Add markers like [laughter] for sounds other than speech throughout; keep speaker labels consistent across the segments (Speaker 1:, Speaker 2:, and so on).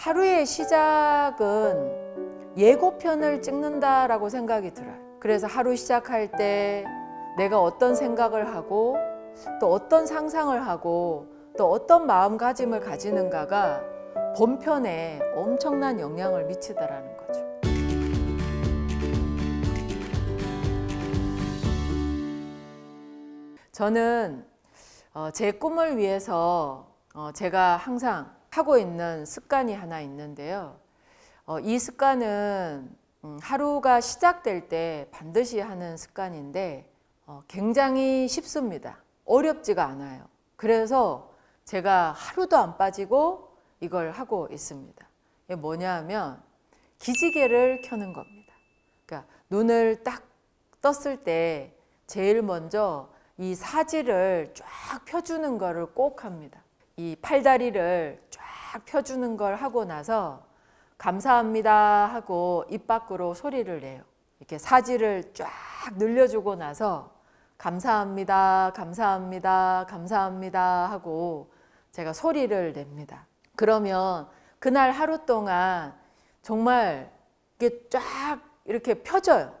Speaker 1: 하루의 시작은 예고편을 찍는다라고 생각이 들어요. 그래서 하루 시작할 때 내가 어떤 생각을 하고 또 어떤 상상을 하고 또 어떤 마음가짐을 가지는가가 본편에 엄청난 영향을 미치다라는 거죠. 저는 어, 제 꿈을 위해서 어, 제가 항상 하고 있는 습관이 하나 있는데요. 어, 이 습관은 음, 하루가 시작될 때 반드시 하는 습관인데 어, 굉장히 쉽습니다. 어렵지가 않아요. 그래서 제가 하루도 안 빠지고 이걸 하고 있습니다. 이게 뭐냐 하면 기지개를 켜는 겁니다. 그러니까 눈을 딱 떴을 때 제일 먼저 이 사지를 쫙 펴주는 거를 꼭 합니다. 이 팔다리를 쫙 펴주는 걸 하고 나서 감사합니다 하고 입 밖으로 소리를 내요. 이렇게 사지를 쫙 늘려주고 나서 감사합니다, 감사합니다, 감사합니다 하고 제가 소리를 냅니다. 그러면 그날 하루 동안 정말 이게 쫙 이렇게 펴져요.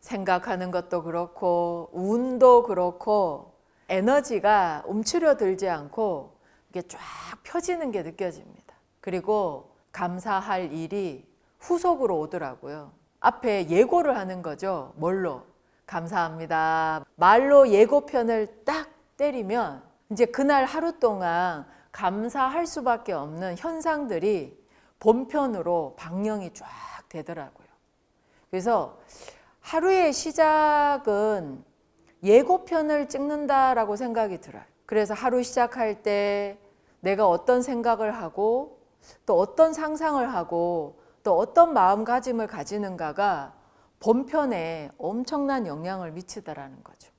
Speaker 1: 생각하는 것도 그렇고 운도 그렇고 에너지가 움츠려 들지 않고 이게 쫙 펴지는 게 느껴집니다. 그리고 감사할 일이 후속으로 오더라고요. 앞에 예고를 하는 거죠. 뭘로? 감사합니다. 말로 예고편을 딱 때리면 이제 그날 하루 동안 감사할 수밖에 없는 현상들이 본편으로 방영이 쫙 되더라고요. 그래서 하루의 시작은 예고편을 찍는다라고 생각이 들어요. 그래서 하루 시작할 때 내가 어떤 생각을 하고 또 어떤 상상을 하고 또 어떤 마음가짐을 가지는가가 본편에 엄청난 영향을 미치다라는 거죠.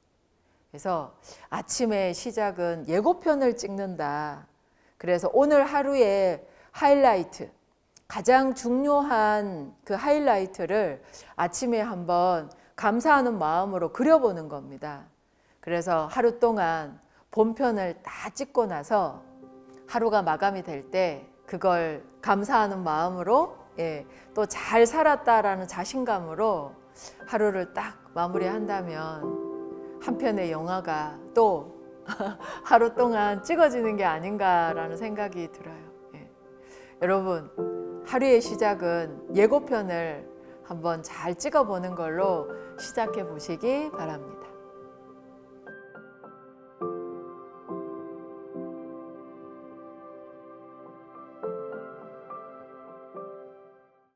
Speaker 1: 그래서 아침의 시작은 예고편을 찍는다. 그래서 오늘 하루의 하이라이트, 가장 중요한 그 하이라이트를 아침에 한번 감사하는 마음으로 그려보는 겁니다. 그래서 하루 동안 본편을 다 찍고 나서 하루가 마감이 될 때 그걸 감사하는 마음으로 예, 또 잘 살았다라는 자신감으로 하루를 딱 마무리한다면 한 편의 영화가 또 [laughs] 하루 동안 찍어지는 게 아닌가라는 생각이 들어요. 예. 여러분, 하루의 시작은 예고편을 한번 잘 찍어보는 걸로 시작해 보시기 바랍니다.